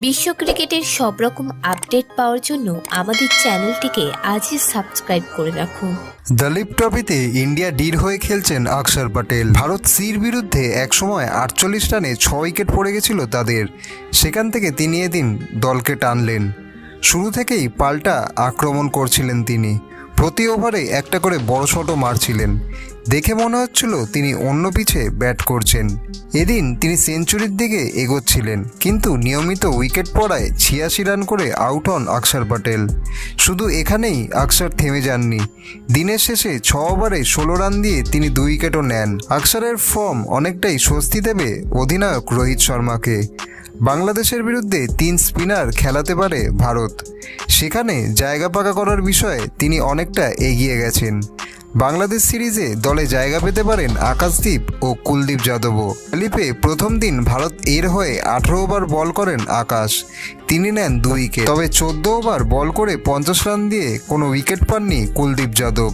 বিশ্ব ক্রিকেটের সব রকম আপডেট পাওয়ার জন্য আমাদের চ্যানেলটিকে আজই সাবস্ক্রাইব করে রাখুন দলীপ ট্রফিতে ইন্ডিয়া ডির হয়ে খেলছেন অক্ষর প্যাটেল ভারত সির বিরুদ্ধে একসময় আটচল্লিশ রানে ছ উইকেট পড়ে গেছিল তাদের। সেখান থেকে তিনি এদিন দলকে টানলেন। শুরু থেকেই পাল্টা আক্রমণ করছিলেন তিনি। প্রতি ওভারে একটা করে বড় শটও মারছিলেন। দেখে মনে হচ্ছিল তিনি অন্য পিছে ব্যাট করছেন। এদিন তিনি সেঞ্চুরির দিকে এগোচ্ছিলেন, কিন্তু নিয়মিত উইকেট পড়ায় ছিয়াশি রান করে আউট হন আকসার প্যাটেল শুধু এখানেই আকসার থেমে যাননি। দিনের শেষে ছ ওভারে ষোলো রান দিয়ে তিনি দুই উইকেটও নেন। আকসারের ফর্ম অনেকটাই স্বস্তি দেবে অধিনায়ক রোহিত শর্মাকে। বাংলাদেশের বিরুদ্ধে তিন স্পিনার খেলাতে পারে ভারত। সেখানে জায়গা পাকা করার বিষয়ে তিনি অনেকটা এগিয়ে গেছেন। বাংলাদেশ সিরিজে দলে জায়গা পেতে পারেন আকাশদীপ ও কুলদীপ যাদবও। লিপে প্রথম দিন ভারত এর হয়ে আঠারো ওভার বল করেন আকাশ। তিনি নেন দুই উইকেট। তবে চোদ্দ ওভার বল করে পঞ্চাশ রান দিয়ে কোনো উইকেট পাননি কুলদীপ যাদব।